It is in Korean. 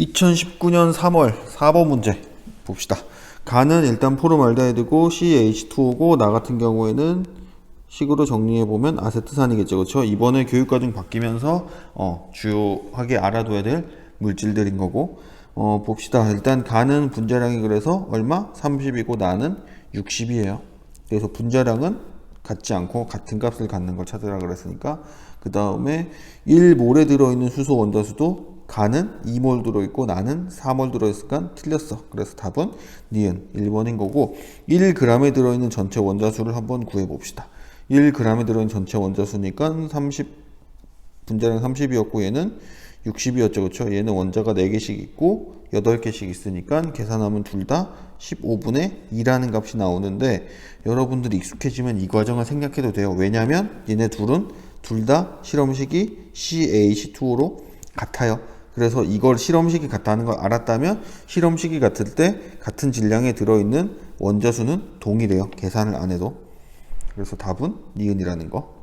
2019년 3월 4번 문제 봅시다. 가는 일단 포름알데하이드고 CH2O고 나 같은 경우에는 식으로 정리해 보면 아세트산이겠죠. 그렇죠? 이번에 교육 과정 바뀌면서 어, 주요하게 알아둬야 될 물질들인 거고 어, 봅시다. 일단 가는 분자량이 그래서 얼마? 30이고 나는 60이에요. 그래서 분자량은 같지 않고 같은 값을 갖는 걸 찾으라 그랬으니까 그 다음에 1몰에 들어있는 수소 원자수도 가는 2몰 들어있고 나는 4몰 들어있으니까 틀렸어. 그래서 답은 니은 1번인 거고 1g에 들어있는 전체 원자수를 한번 구해봅시다. 1g에 들어있는 전체 원자수니까 30 분자량 30이었고 얘는 60이었죠. 그렇죠? 얘는 원자가 4개씩 있고 8개씩 있으니까 계산하면 둘 다 15분의 2라는 값이 나오는데 여러분들이 익숙해지면 이 과정을 생략해도 돼요. 왜냐면 얘네 둘은 둘 다 실험식이 CH2O로 같아요. 그래서 이걸 실험식이 같다는 걸 알았다면 실험식이 같을 때 같은 질량에 들어있는 원자수는 동일해요. 계산을 안 해도. 그래서 답은 니은이라는 거.